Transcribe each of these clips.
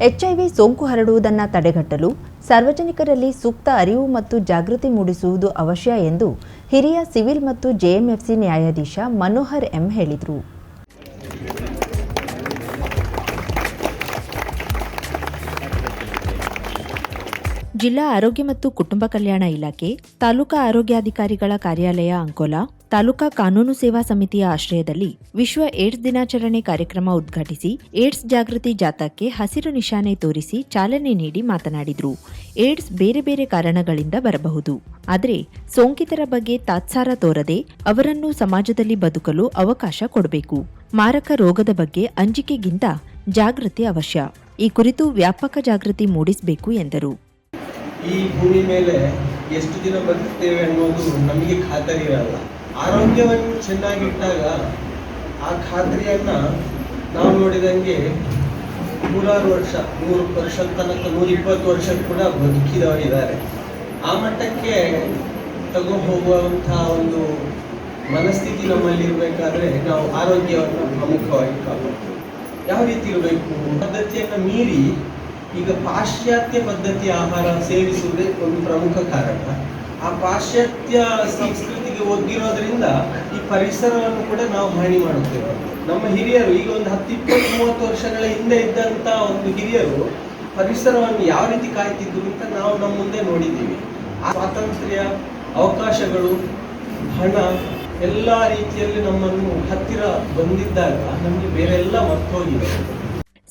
HIV ಸೋಂಕು ಹರಡುವುದನ್ನು ತಡೆಗಟ್ಟಲು ಸಾರ್ವಜನಿಕರಲ್ಲಿ ಸೂಕ್ತ ಅರಿವು ಮತ್ತು ಜಾಗೃತಿ ಮೂಡಿಸುವುದು ಅವಶ್ಯ ಎಂದು ಹಿರಿಯ ಸಿವಿಲ್ ಮತ್ತು ಜೆಎಂಎಫ್ಸಿ ನ್ಯಾಯಾಧೀಶ ಮನೋಹರ್ ಎಂ ಹೇಳಿದರು. ಜಿಲ್ಲಾ ಆರೋಗ್ಯ ಮತ್ತು ಕುಟುಂಬ ಕಲ್ಯಾಣ ಇಲಾಖೆ, ತಾಲೂಕಾ ಆರೋಗ್ಯಾಧಿಕಾರಿಗಳ ಕಾರ್ಯಾಲಯ ಅಂಕೋಲಾ, ತಾಲೂಕಾ ಕಾನೂನು ಸೇವಾ ಸಮಿತಿಯ ಆಶ್ರಯದಲ್ಲಿ ವಿಶ್ವ ಏಡ್ಸ್ ದಿನಾಚರಣೆ ಕಾರ್ಯಕ್ರಮ ಉದ್ಘಾಟಿಸಿ ಏಡ್ಸ್ ಜಾಗೃತಿ ಜಾಥಾಕ್ಕೆ ಹಸಿರು ನಿಶಾನೆ ತೋರಿಸಿ ಚಾಲನೆ ನೀಡಿ ಮಾತನಾಡಿದರು. ಏಡ್ಸ್ ಬೇರೆ ಬೇರೆ ಕಾರಣಗಳಿಂದ ಬರಬಹುದು. ಆದರೆ ಸೋಂಕಿತರ ಬಗ್ಗೆ ತಾತ್ಸಾರ ತೋರದೆ ಅವರನ್ನು ಸಮಾಜದಲ್ಲಿ ಬದುಕಲು ಅವಕಾಶ ಕೊಡಬೇಕು. ಮಾರಕ ರೋಗದ ಬಗ್ಗೆ ಅಂಜಿಕೆಗಿಂತ ಜಾಗೃತಿ ಅವಶ್ಯ. ಈ ಕುರಿತು ವ್ಯಾಪಕ ಜಾಗೃತಿ ಮೂಡಿಸಬೇಕು ಎಂದರು. ಈ ಭೂಮಿ ಮೇಲೆ ಎಷ್ಟು ದಿನ ಬದುಕ್ತೇವೆ ಅನ್ನೋದು ನಮಗೆ ಖಾತರಿ ಇರಲ್ಲ. ಆರೋಗ್ಯವನ್ನು ಚೆನ್ನಾಗಿಟ್ಟಾಗ ಆ ಖಾತರಿಯನ್ನ ನಾವು ನೋಡಿದಂಗೆ ನೂರಾರು ವರ್ಷ, ನೂರು ವರ್ಷದ ತನಕ ನೂರ ಇಪ್ಪತ್ತು ವರ್ಷ ಕೂಡ ಬದುಕಿದವರಿದ್ದಾರೆ. ಆ ಮಟ್ಟಕ್ಕೆ ತಗೋ ಹೋಗುವಂತಹ ಒಂದು ಮನಸ್ಥಿತಿ ನಮ್ಮಲ್ಲಿ ಇರಬೇಕಾದ್ರೆ ನಾವು ಆರೋಗ್ಯವನ್ನು ಪ್ರಮುಖವಾಗಿ ಕಾಪಾಡ್ತೀವಿ ಯಾವ ರೀತಿ ಇರಬೇಕು? ಪದ್ಧತಿಯನ್ನು ಮೀರಿ ಈಗ ಪಾಶ್ಚಾತ್ಯ ಪದ್ಧತಿಯ ಆಹಾರ ಸೇವಿಸುವುದೇ ಒಂದು ಪ್ರಮುಖ ಕಾರಣ. ಆ ಪಾಶ್ಚಾತ್ಯ ಸಂಸ್ಕೃತಿಗೆ ಒಗ್ಗಿರೋದ್ರಿಂದ ಈ ಪರಿಸರವನ್ನು ಕೂಡ ನಾವು ಹಾನಿ ಮಾಡುತ್ತೇವೆ. ನಮ್ಮ ಹಿರಿಯರು ಈಗ ಒಂದು ಹತ್ತು, ಇಪ್ಪತ್ತು, ಮೂವತ್ತು ವರ್ಷಗಳ ಹಿಂದೆ ಇದ್ದಂಥ ಒಂದು ಹಿರಿಯರು ಪರಿಸರವನ್ನು ಯಾವ ರೀತಿ ಕಾಯ್ತಿದ್ರು ಅಂತ ನಾವು ನಮ್ಮ ಮುಂದೆ ನೋಡಿದ್ದೀವಿ. ಆ ಸ್ವಾತಂತ್ರ್ಯ, ಅವಕಾಶಗಳು, ಹಣ ಎಲ್ಲ ರೀತಿಯಲ್ಲಿ ನಮ್ಮನ್ನು ಹತ್ತಿರ ಬಂದಿದ್ದಾಗ ನಮಗೆ ಬೇರೆಲ್ಲ ಮರ್ತೋಗಿದೆ.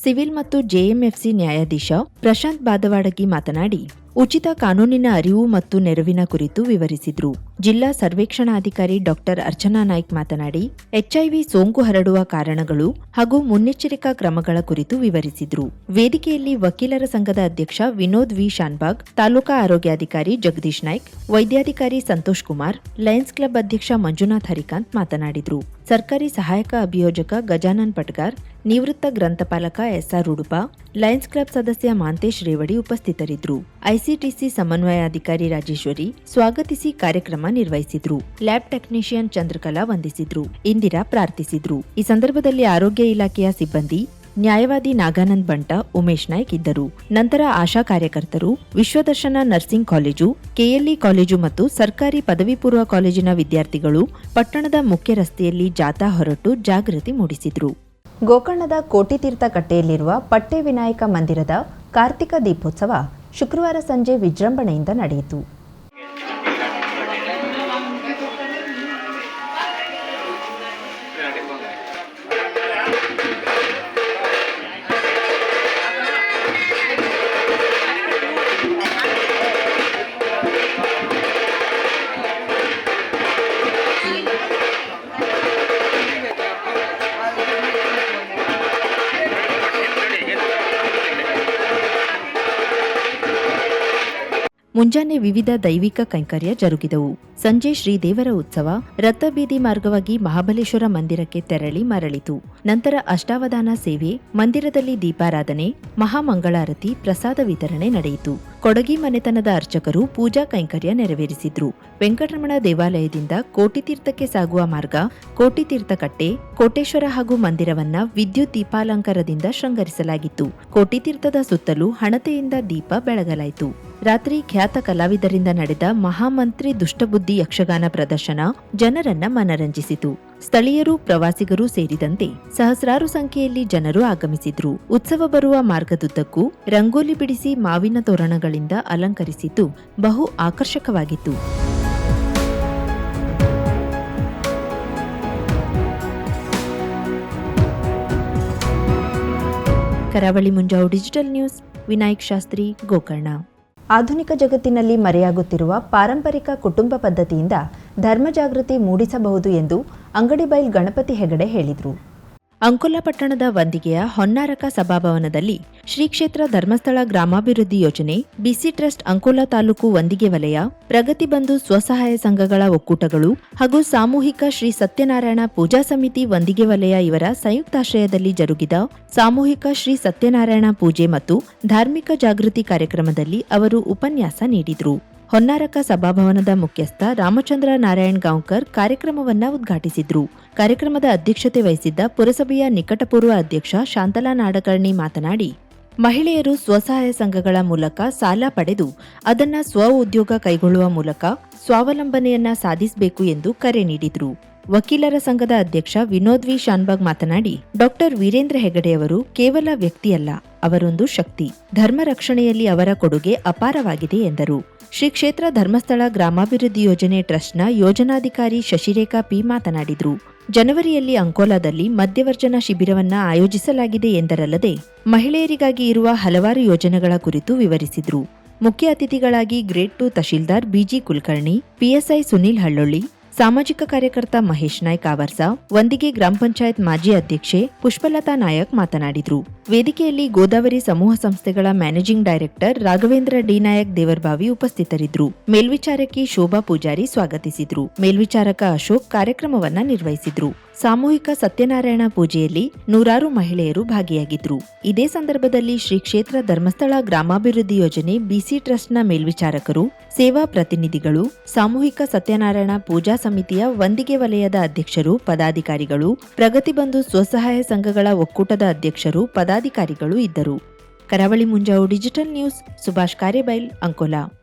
ಸಿವಿಲ್ ಮತ್ತು ಜೆಎಂಎಫ್ಸಿ ನ್ಯಾಯಾಧೀಶ ಪ್ರಶಾಂತ್ ಬಾದವಾಡಗಿ ಮಾತನಾಡಿ, ಉಚಿತ ಕಾನೂನಿನ ಅರಿವು ಮತ್ತು ನೆರವಿನ ಕುರಿತು ವಿವರಿಸಿದ್ರು. ಜಿಲ್ಲಾ ಸರ್ವೇಕ್ಷಣಾಧಿಕಾರಿ ಡಾಕ್ಟರ್ ಅರ್ಚನಾ ನಾಯ್ಕ್ ಮಾತನಾಡಿ, ಎಚ್ಐವಿ ಸೋಂಕು ಹರಡುವ ಕಾರಣಗಳು ಹಾಗೂ ಮುನ್ನೆಚ್ಚರಿಕಾ ಕ್ರಮಗಳ ಕುರಿತು ವಿವರಿಸಿದ್ರು. ವೇದಿಕೆಯಲ್ಲಿ ವಕೀಲರ ಸಂಘದ ಅಧ್ಯಕ್ಷ ವಿನೋದ್ ವಿ. ಶಾನ್ಬಾಗ್, ತಾಲೂಕಾ ಆರೋಗ್ಯಾಧಿಕಾರಿ ಜಗದೀಶ್ ನಾಯ್ಕ್, ವೈದ್ಯಾಧಿಕಾರಿ ಸಂತೋಷ್ ಕುಮಾರ್, ಲಯನ್ಸ್ ಕ್ಲಬ್ ಅಧ್ಯಕ್ಷ ಮಂಜುನಾಥ್ ಹರಿಕಾಂತ್ ಮಾತನಾಡಿದ್ರು. ಸರ್ಕಾರಿ ಸಹಾಯಕ ಅಭಿಯೋಜಕ ಗಜಾನನ್ ಪಟ್ಗಾರ್ ನಿವೃತ್ತ ಗ್ರಂಥಪಾಲಕ S R Udupa, lions club ಸದಸ್ಯ ಮಾಂತೇಶ್ ರೇವಡಿ ಉಪಸ್ಥಿತರಿದ್ದರು. ಐಸಿಟಿಸಿ ಸಮನ್ವಯಾಧಿಕಾರಿ ರಾಜೇಶ್ವರಿ ಸ್ವಾಗತಿಸಿ ಕಾರ್ಯಕ್ರಮ ನಿರ್ವಹಿಸಿದ್ರು. ಲ್ಯಾಬ್ ಟೆಕ್ನಿಷಿಯನ್ ಚಂದ್ರಕಲಾ ವಂದಿಸಿದ್ರು. ಇಂದಿರಾ ಪ್ರಾರ್ಥಿಸಿದ್ರು. ಈ ಸಂದರ್ಭದಲ್ಲಿ ಆರೋಗ್ಯ ಇಲಾಖೆಯ ಸಿಬ್ಬಂದಿ ನ್ಯಾಯವಾದಿ ನಾಗಾನಂದ್ ಬಂಟ, ಉಮೇಶ್ ನಾಯ್ಕ್ ಇದ್ದರು. ನಂತರ ಆಶಾ ಕಾರ್ಯಕರ್ತರು, Vishwadarshana nursing college, KLE college ಮತ್ತು ಸರ್ಕಾರಿ ಪದವಿ ಪೂರ್ವ ಕಾಲೇಜಿನ ವಿದ್ಯಾರ್ಥಿಗಳು ಪಟ್ಟಣದ ಮುಖ್ಯ ರಸ್ತೆಯಲ್ಲಿ ಜಾಥಾ ಹೊರಟು ಜಾಗೃತಿ ಮೂಡಿಸಿದ್ರು. ಗೋಕರ್ಣದ ಕೋಟಿತೀರ್ಥ ಕಟ್ಟೆಯಲ್ಲಿರುವ ಪಟ್ಟೆ ವಿನಾಯಕ ಮಂದಿರದ ಕಾರ್ತಿಕ ದೀಪೋತ್ಸವ ಶುಕ್ರವಾರ ಸಂಜೆ ವಿಜೃಂಭಣೆಯಿಂದ ನಡೆಯಿತು. ಮುಂಜಾನೆ ವಿವಿಧ ದೈವಿಕ ಕೈಂಕರ್ಯ ಜರುಗಿದವು. ಸಂಜೆ ಶ್ರೀದೇವರ ಉತ್ಸವ ರಥಬೀದಿ ಮಾರ್ಗವಾಗಿ ಮಹಾಬಲೇಶ್ವರ ಮಂದಿರಕ್ಕೆ ತೆರಳಿ ಮರಳಿತು. ನಂತರ ಅಷ್ಟಾವಧಾನ ಸೇವೆ, ಮಂದಿರದಲ್ಲಿ ದೀಪಾರಾಧನೆ, ಮಹಾಮಂಗಳಾರತಿ, ಪ್ರಸಾದ ವಿತರಣೆ ನಡೆಯಿತು. ಕೊಡಗಿ ಮನೆತನದ ಅರ್ಚಕರು ಪೂಜಾ ಕೈಂಕರ್ಯ ನೆರವೇರಿಸಿದ್ರು. ವೆಂಕಟರಮಣ ದೇವಾಲಯದಿಂದ ಕೋಟಿತೀರ್ಥಕ್ಕೆ ಸಾಗುವ ಮಾರ್ಗ ಕೋಟಿತೀರ್ಥ ಕಟ್ಟೆ ಕೋಟೇಶ್ವರ ಹಾಗೂ ಮಂದಿರವನ್ನ ವಿದ್ಯುತ್ ದೀಪಾಲಂಕಾರದಿಂದ ಶೃಂಗರಿಸಲಾಗಿತ್ತು. ಕೋಟಿತೀರ್ಥದ ಸುತ್ತಲೂ ಹಣತೆಯಿಂದ ದೀಪ ಬೆಳಗಲಾಯಿತು. ರಾತ್ರಿ ಖ್ಯಾತ ಕಲಾವಿದರಿಂದ ನಡೆದ ಮಹಾಮಂತ್ರಿ ದುಷ್ಟಬುದ್ಧಿ ಯಕ್ಷಗಾನ ಪ್ರದರ್ಶನ ಜನರನ್ನ ಮನರಂಜಿಸಿತು. ಸ್ಥಳೀಯರು, ಪ್ರವಾಸಿಗರು ಸೇರಿದಂತೆ ಸಹಸ್ರಾರು ಸಂಖ್ಯೆಯಲ್ಲಿ ಜನರು ಆಗಮಿಸಿದ್ರು. ಉತ್ಸವ ಬರುವ ಮಾರ್ಗದುದ್ದಕ್ಕೂ ರಂಗೋಲಿ ಬಿಡಿಸಿ ಮಾವಿನ ತೋರಣಗಳಿಂದ ಅಲಂಕರಿಸಿದ್ದು ಬಹು ಆಕರ್ಷಕವಾಗಿತ್ತು. Karavali Munjavu digital news, Vinayak Shastri, Gokarna. ಆಧುನಿಕ ಜಗತ್ತಿನಲ್ಲಿ ಮರೆಯಾಗುತ್ತಿರುವ ಪಾರಂಪರಿಕ ಕುಟುಂಬ ಪದ್ಧತಿಯಿಂದ ಧರ್ಮ ಜಾಗೃತಿ ಮೂಡಿಸಬಹುದು ಎಂದು ಅಂಗಡಿಬೈಲ್ ಗಣಪತಿ ಹೆಗಡೆ ಹೇಳಿದರು. ಅಂಕೋಲಪಟ್ಟಣದ ವಂದಿಗೆಯ ಹೊನ್ನಾರಕ ಸಭಾಭವನದಲ್ಲಿ ಶ್ರೀ ಕ್ಷೇತ್ರ ಧರ್ಮಸ್ಥಳ ಗ್ರಾಮಾಭಿವೃದ್ಧಿ ಯೋಜನೆ, ಬಿಸಿ ಟ್ರಸ್ಟ್ ಅಂಕೋಲಾ ತಾಲೂಕು ವಂದಿಗೆ ವಲಯ, ಪ್ರಗತಿ ಬಂಧು ಸ್ವಸಹಾಯ ಸಂಘಗಳ ಒಕ್ಕೂಟಗಳು ಹಾಗೂ ಸಾಮೂಹಿಕ ಶ್ರೀ ಸತ್ಯನಾರಾಯಣ ಪೂಜಾ ಸಮಿತಿ ವಂದಿಗೆ ವಲಯ ಇವರ ಸಂಯುಕ್ತಾಶ್ರಯದಲ್ಲಿ ಜರುಗಿದ ಸಾಮೂಹಿಕ ಶ್ರೀ ಸತ್ಯನಾರಾಯಣ ಪೂಜೆ ಮತ್ತು ಧಾರ್ಮಿಕ ಜಾಗೃತಿ ಕಾರ್ಯಕ್ರಮದಲ್ಲಿ ಅವರು ಉಪನ್ಯಾಸ ನೀಡಿದರು. ಹೊನ್ನಾರಕ ಸಭಾಭವನದ ಮುಖ್ಯಸ್ಥ ರಾಮಚಂದ್ರ ನಾರಾಯಣ್ ಗಾಂವ್ಕರ್ ಕಾರ್ಯಕ್ರಮವನ್ನು ಉದ್ಘಾಟಿಸಿದ್ರು. ಕಾರ್ಯಕ್ರಮದ ಅಧ್ಯಕ್ಷತೆ ವಹಿಸಿದ್ದ ಪುರಸಭೆಯ ನಿಕಟಪೂರ್ವ ಅಧ್ಯಕ್ಷ ಶಾಂತಲಾ ನಾಡಕರ್ಣಿ ಮಾತನಾಡಿ, ಮಹಿಳೆಯರು ಸ್ವಸಹಾಯ ಸಂಘಗಳ ಮೂಲಕ ಸಾಲ ಪಡೆದು ಅದನ್ನ ಸ್ವ ಉದ್ಯೋಗ ಕೈಗೊಳ್ಳುವ ಮೂಲಕ ಸ್ವಾವಲಂಬನೆಯನ್ನ ಸಾಧಿಸಬೇಕು ಎಂದು ಕರೆ ನೀಡಿದ್ರು. ವಕೀಲರ ಸಂಘದ ಅಧ್ಯಕ್ಷ ವಿನೋದ್ ವಿ. ಶಾನ್ಬಾಗ್ ಮಾತನಾಡಿ, ಡಾಕ್ಟರ್ ವೀರೇಂದ್ರ ಹೆಗಡೆಯವರು ಕೇವಲ ವ್ಯಕ್ತಿಯಲ್ಲ, ಅವರೊಂದು ಶಕ್ತಿ. ಧರ್ಮ ರಕ್ಷಣೆಯಲ್ಲಿ ಅವರ ಕೊಡುಗೆ ಅಪಾರವಾಗಿದೆ ಎಂದರು. ಶ್ರೀ ಕ್ಷೇತ್ರ ಧರ್ಮಸ್ಥಳ ಗ್ರಾಮಾಭಿವೃದ್ಧಿ ಯೋಜನೆ ಟ್ರಸ್ಟ್ನ ಯೋಜನಾಧಿಕಾರಿ ಶಶಿರೇಖಾ ಪಿ. ಮಾತನಾಡಿದರು. ಜನವರಿಯಲ್ಲಿ ಅಂಕೋಲಾದಲ್ಲಿ ಮಧ್ಯವರ್ಜನ ಶಿಬಿರವನ್ನ ಆಯೋಜಿಸಲಾಗಿದೆ ಎಂದರಲ್ಲದೆ, ಮಹಿಳೆಯರಿಗಾಗಿ ಇರುವ ಹಲವಾರು ಯೋಜನೆಗಳ ಕುರಿತು ವಿವರಿಸಿದರು. ಮುಖ್ಯ ಅತಿಥಿಗಳಾಗಿ grade two tahsildar BG Kulkarni PSI Sunil Hallolli ಸಾಮಾಜಿಕ ಕಾರ್ಯಕರ್ತ ಮಹೇಶ್ ನಾಯ್ಕ್ ಅವರ್ಸ ಒಂದಿಗೆ ಗ್ರಾಮ ಪಂಚಾಯತ್ ಮಾಜಿ ಅಧ್ಯಕ್ಷೆ ಪುಷ್ಪಲತಾ ನಾಯಕ್ ಮಾತನಾಡಿದರು. ವೇದಿಕೆಯಲ್ಲಿ ಗೋದಾವರಿ ಸಮೂಹ ಸಂಸ್ಥೆಗಳ managing director Raghavendra D Nayak Devarbavi ಉಪಸ್ಥಿತರಿದ್ದರು. ಮೇಲ್ವಿಚಾರಕಿ ಶೋಭಾ ಪೂಜಾರಿ ಸ್ವಾಗತಿಸಿದ್ರು. ಮೇಲ್ವಿಚಾರಕ ಅಶೋಕ್ ಕಾರ್ಯಕ್ರಮವನ್ನ ನಿರ್ವಹಿಸಿದ್ರು. ಸಾಮೂಹಿಕ ಸತ್ಯನಾರಾಯಣ ಪೂಜೆಯಲ್ಲಿ ನೂರಾರು ಮಹಿಳೆಯರು ಭಾಗಿಯಾಗಿದ್ರು. ಇದೇ ಸಂದರ್ಭದಲ್ಲಿ ಶ್ರೀ ಕ್ಷೇತ್ರ ಧರ್ಮಸ್ಥಳ ಗ್ರಾಮಾಭಿವೃದ್ಧಿ ಯೋಜನೆ ಬಿಸಿ ಟ್ರಸ್ಟ್ನ ಮೇಲ್ವಿಚಾರಕರು, ಸೇವಾ ಪ್ರತಿನಿಧಿಗಳು, ಸಾಮೂಹಿಕ ಸತ್ಯನಾರಾಯಣ ಪೂಜಾ ಸಮಿತಿಯ ವಂದಿಗೆ ವಲಯದ ಅಧ್ಯಕ್ಷರು, ಪದಾಧಿಕಾರಿಗಳು ಪ್ರಗತಿಬಂಧು ಸ್ವಸಹಾಯ ಸಂಘಗಳ ಒಕ್ಕೂಟದ ಅಧ್ಯಕ್ಷರು, ಪದಾಧಿಕಾರಿಗಳು ಇದ್ದರು. Karavali Munjavu digital news, Subhash Karyabail, Ankola.